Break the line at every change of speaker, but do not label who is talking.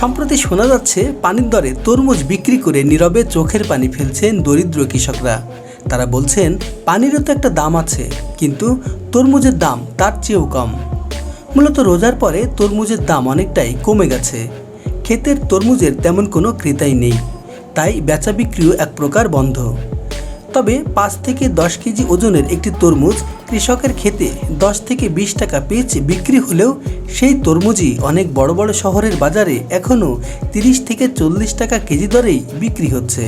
সম্প্রতি শোনা যাচ্ছে, পানির দরে তরমুজ বিক্রি করে নীরবে চোখের পানি ফেলছেন দরিদ্র কৃষকরা। তারা বলছেন, পানিরও তো একটা দাম আছে, কিন্তু তরমুজের দাম তার চেয়েও কম। মূলত রোজার পরে তরমুজের দাম অনেকটাই কমে গেছে। ক্ষেতের তরমুজের তেমন কোনো ক্রেতাই নেই। তাই বেচা বিক্রিও এক প্রকার বন্ধ। তবে পাঁচ থেকে দশ কেজি ওজনের একটি তরমুজ কৃষকের ক্ষেতে দশ থেকে বিশ টাকা পিচ বিক্রি হলেও সেই তরমুজই অনেক বড় বড় শহরের বাজারে এখনও তিরিশ থেকে চল্লিশ টাকা কেজি দরেই বিক্রি হচ্ছে।